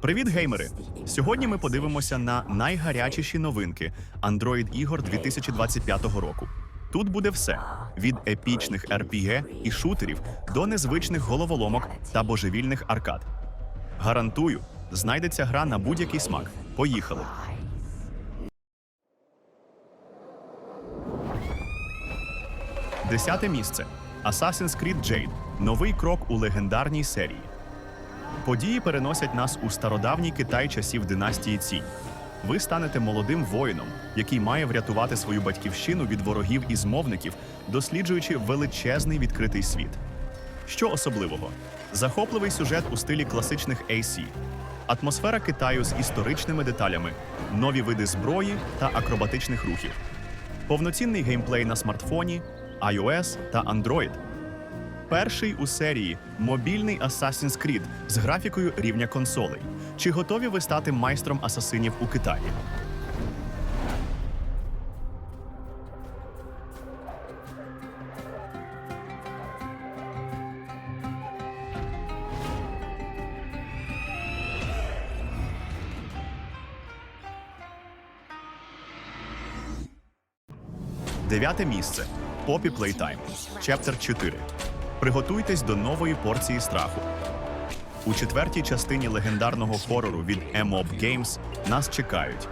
Привіт, геймери! Сьогодні ми подивимося на найгарячіші новинки Android ігор 2025 року. Тут буде все: від епічних RPG і шутерів до незвичних головоломок та божевільних аркад. Гарантую, знайдеться гра на будь-який смак. Поїхали! Десяте місце. Assassin's Creed Jade. Новий крок у легендарній серії. Події переносять нас у стародавній Китай часів династії Цінь. Ви станете молодим воїном, який має врятувати свою батьківщину від ворогів і змовників, досліджуючи величезний відкритий світ. Що особливого? Захопливий сюжет у стилі класичних AC, атмосфера Китаю з історичними деталями, нові види зброї та акробатичних рухів, повноцінний геймплей на смартфоні, iOS та Android. Перший у серії мобільний Assassin's Creed з графікою рівня консолей. Чи готові ви стати майстром асасинів у Китаї? Дев'яте місце. Poppy Playtime. Chapter 4. Приготуйтесь до нової порції страху. У четвертій частині легендарного хорору від Emob Games нас чекають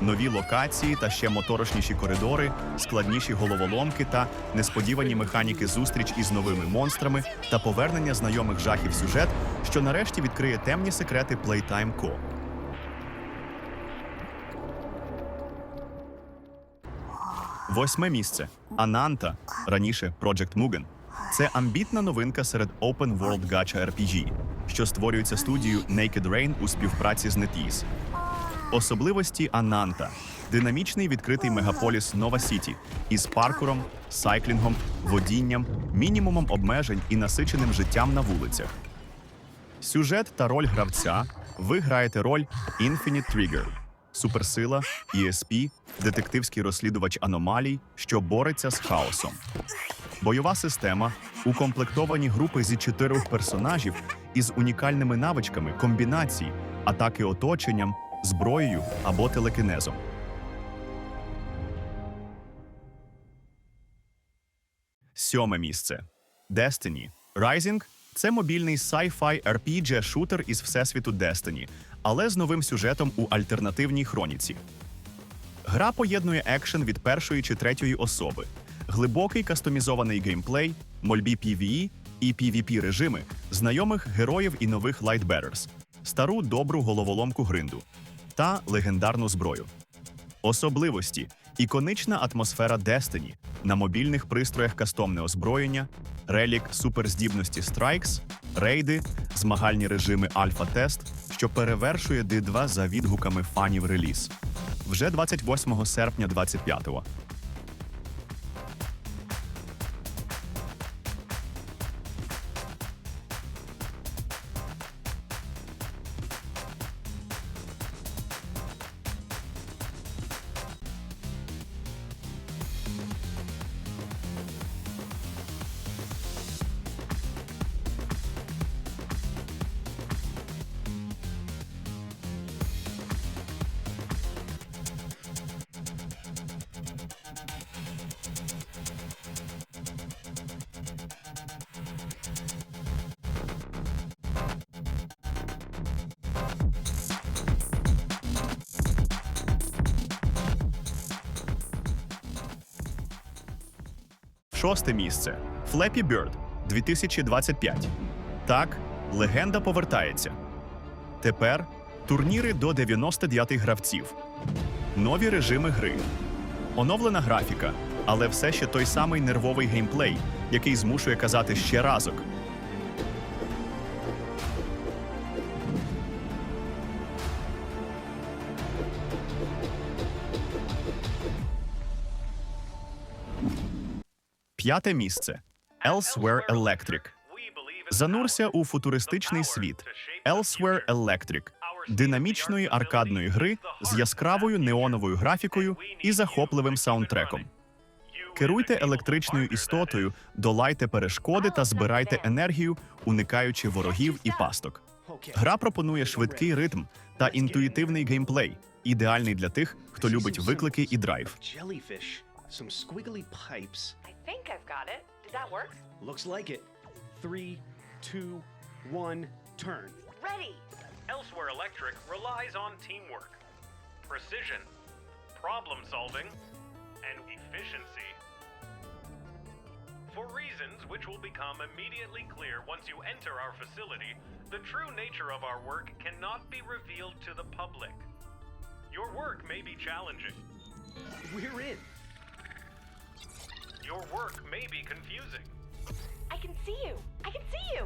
нові локації та ще моторошніші коридори, складніші головоломки та несподівані механіки зустріч із новими монстрами та повернення знайомих жахів сюжет, що нарешті відкриє темні секрети Playtime Co. Восьме місце. Ананта, раніше Project Mugen. Це амбітна новинка серед Open World Gacha RPG, що створюється студією Naked Rain у співпраці з NetEase. Особливості Ананта динамічний відкритий мегаполіс Нова Сіті із паркуром, сайклінгом, водінням, мінімумом обмежень і насиченим життям на вулицях. Сюжет та роль гравця ви граєте роль Infinite Trigger, суперсила, ESP, детективський розслідувач аномалій, що бореться з хаосом. Бойова система укомплектовані групи зі чотирьох персонажів із унікальними навичками комбінацій, атаки оточенням, зброєю або телекінезом. Сьоме місце. Destiny. Rising – це мобільний sci-fi RPG шутер із всесвіту Destiny, але з новим сюжетом у альтернативній хроніці. Гра поєднує екшен від першої чи третьої особи, глибокий кастомізований геймплей, мольбі PvE і PvP режими, знайомих героїв і нових Lightbearers, стару добру головоломку гринду та легендарну зброю. Особливості іконична атмосфера Destiny на мобільних пристроях кастомне озброєння, релік суперздібності Strikes, рейди, змагальні режими Альфа-Тест, що перевершує D2 за відгуками фанів реліз. Вже 28 серпня 25-го. Шосте місце. Флепі Bird 2025. Так, легенда повертається. Тепер турніри до 99 гравців. Нові режими гри. Оновлена графіка, але все ще той самий нервовий геймплей, який змушує казати ще разок. П'яте місце. Elsewhere Electric. Занурся у футуристичний світ Elsewhere Electric – динамічної аркадної гри з яскравою неоновою графікою і захопливим саундтреком. Керуйте електричною істотою, долайте перешкоди та збирайте енергію, уникаючи ворогів і пасток. Гра пропонує швидкий ритм та інтуїтивний геймплей, ідеальний для тих, хто любить виклики і драйв. Jellyfish, some squiggly pipes. I think I've got it. Did that work? Looks like it. Three, two, one, turn. Ready. Elsewhere Electric relies on teamwork, precision, problem solving, and efficiency. For reasons which will become immediately clear once you enter our facility, the true nature of our work cannot be revealed to the public. Your work may be challenging. We're in. Your work may be confusing. I can see you. I can see you.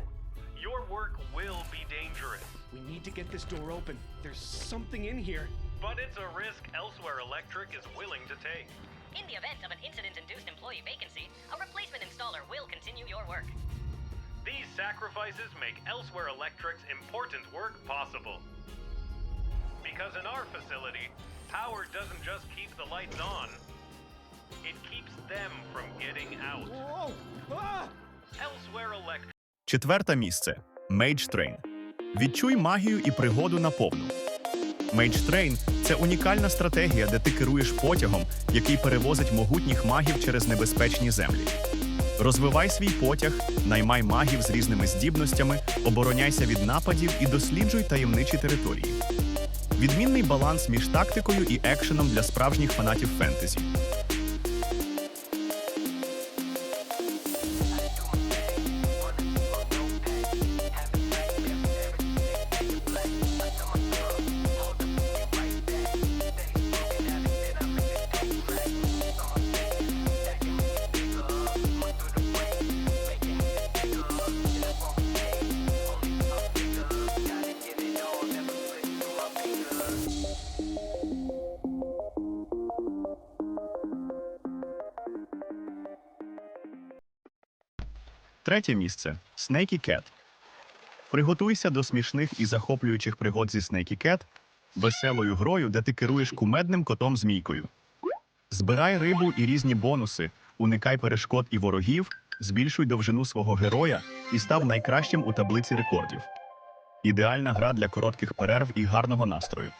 Your work will be dangerous. We need to get this door open. There's something in here. But it's a risk Elsewhere Electric is willing to take. In the event of an incident-induced employee vacancy, a replacement installer will continue your work. These sacrifices make Elsewhere Electric's important work possible. Because in our facility, power doesn't just keep the lights on, it keeps them from getting out. Ah! Elsewhere Electric. Четверте місце Mage Train. Відчуй магію і пригоду наповну. Mage Train – це унікальна стратегія, де ти керуєш потягом, який перевозить могутніх магів через небезпечні землі. Розвивай свій потяг, наймай магів з різними здібностями, обороняйся від нападів і досліджуй таємничі території. Відмінний баланс між тактикою і екшеном для справжніх фанатів фентезі. Третє місце Snakey Cat. Приготуйся до смішних і захоплюючих пригод зі Snakey Cat, веселою грою, де ти керуєш кумедним котом змійкою. Збирай рибу і різні бонуси, уникай перешкод і ворогів, збільшуй довжину свого героя і став найкращим у таблиці рекордів. Ідеальна гра для коротких перерв і гарного настрою.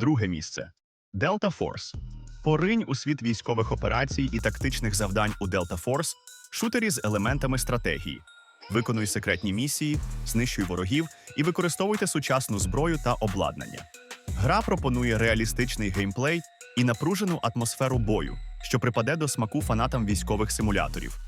Друге місце Delta Force. Поринь у світ військових операцій і тактичних завдань у Delta Force, шутері з елементами стратегії. Виконуй секретні місії, знищуй ворогів і використовуйте сучасну зброю та обладнання. Гра пропонує реалістичний геймплей і напружену атмосферу бою, що припаде до смаку фанатам військових симуляторів.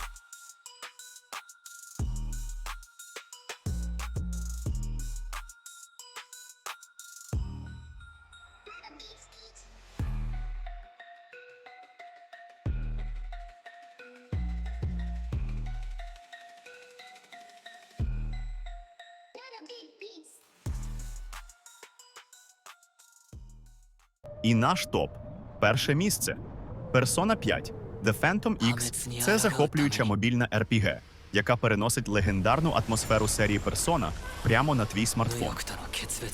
І наш топ перше місце. Persona 5 The Phantom X – це захоплююча мобільна RPG, яка переносить легендарну атмосферу серії Persona прямо на твій смартфон.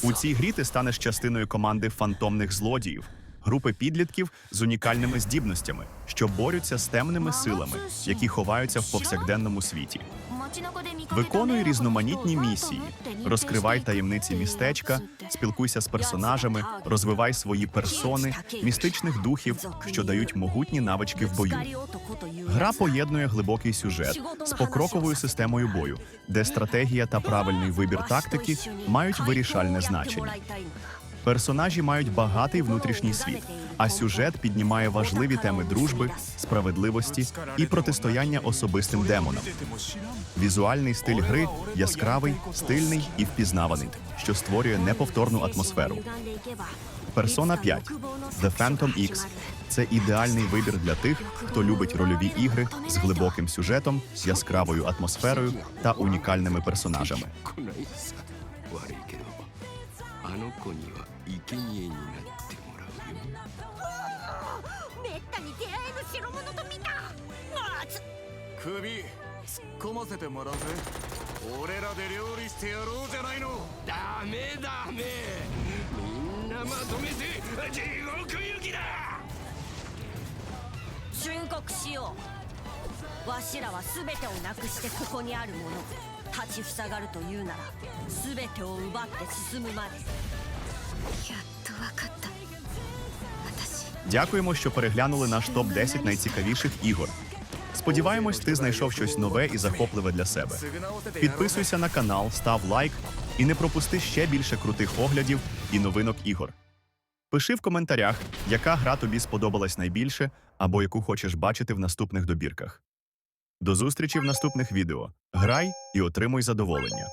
У цій грі ти станеш частиною команди фантомних злодіїв, групи підлітків з унікальними здібностями, що борються з темними силами, які ховаються в повсякденному світі. Виконуй різноманітні місії, розкривай таємниці містечка, спілкуйся з персонажами, розвивай свої персони, містичних духів, що дають могутні навички в бою. Гра поєднує глибокий сюжет з покроковою системою бою, де стратегія та правильний вибір тактики мають вирішальне значення. Персонажі мають багатий внутрішній світ, а сюжет піднімає важливі теми дружби, справедливості і протистояння особистим демонам. Візуальний стиль гри яскравий, стильний і впізнаваний, що створює неповторну атмосферу. Persona 5 The Phantom X – це ідеальний вибір для тих, хто любить рольові ігри з глибоким сюжетом, яскравою атмосферою та унікальними персонажами. めったに出会えぬ代物と見た。あつ首突っ込ませてもらうぜ。俺らで料理してやろうじゃないの。ダメダメ。みんなまとめて地獄行きだ。忠告しよう。わしらは全てをなくしてここにあるもの立ちふさがるというなら全てを奪って進むまで。やっと分かった。私 Дякуємо, що переглянули наш топ 10 найцікавіших ігор. Сподіваємось, ти знайшов щось нове і захопливе для себе. Підписуйся на канал, став лайк і не пропусти ще більше крутих оглядів і новинок ігор. Пиши в коментарях, яка гра тобі сподобалась найбільше або яку хочеш бачити в наступних добірках. До зустрічі в наступних відео. Грай і отримуй задоволення.